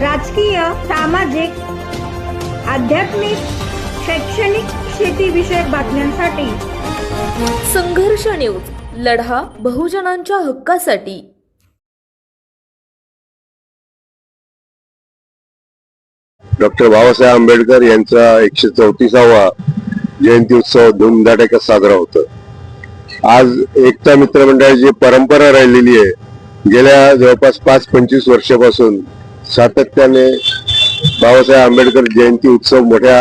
राजकीय सामाजिक आध्यात्मिक शैक्षणिक शेतीविषयक बातम्यांसाठी. संघर्ष न्यूज लढा बहुजनांच्या हक्कासाठी. डॉक्टर बाबासाहेब आंबेडकर यांचा एकशे चौतीसावा जयंती उत्सव धुमधडाक्यात साजरा होतो. आज एकता मित्र मंडळाची परंपरा राहिलेली आहे. गेल्या जवळपास पाच पंचवीस वर्षापासून सातत्याने बाबासाहेब आंबेडकर जयंती उत्सव मोठ्या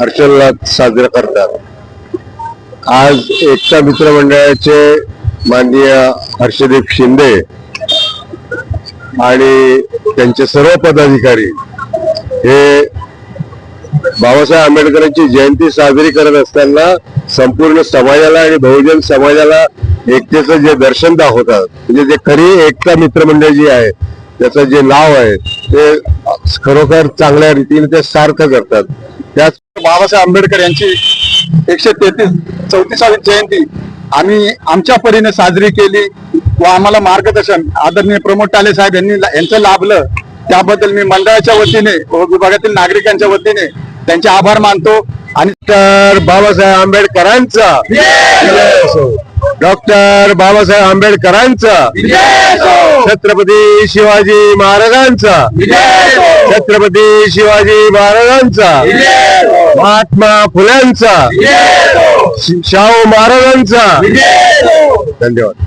हर्षोल्लास साजरा करतात. आज एकता मित्र मंडळाचे माननीय हर्षदीप शिंदे आणि त्यांचे सर्व पदाधिकारी हे बाबासाहेब आंबेडकरांची जयंती साजरी करत असताना संपूर्ण समाजाला आणि बहुजन समाजाला एकतेचं जे दर्शन दाखवतात म्हणजे जे खरी एकता मित्रमंडळ जी आहे त्याचं जे नाव आहे ते खरोखर चांगल्या रीतीने ते सार्थ करतात. त्याच बाबासाहेब आंबेडकर यांची एकशे तेहतीस चौतीसावी जयंती आम्ही आमच्या परीने साजरी केली व आम्हाला मार्गदर्शन आदरणीय प्रमोद टाले साहेब यांनी यांचं लाभलं. त्याबद्दल मी मंडळाच्या वतीने व विभागातील नागरिकांच्या वतीने त्यांचे आभार मानतो. आणि डॉक्टर बाबासाहेब आंबेडकरांचा डॉक्टर बाबासाहेब आंबेडकरांचा छत्रपती शिवाजी महाराजांचा. छत्रपती शिवाजी महाराजांचा. महात्मा फुल्यांचा. शाहू महाराजांचा. धन्यवाद.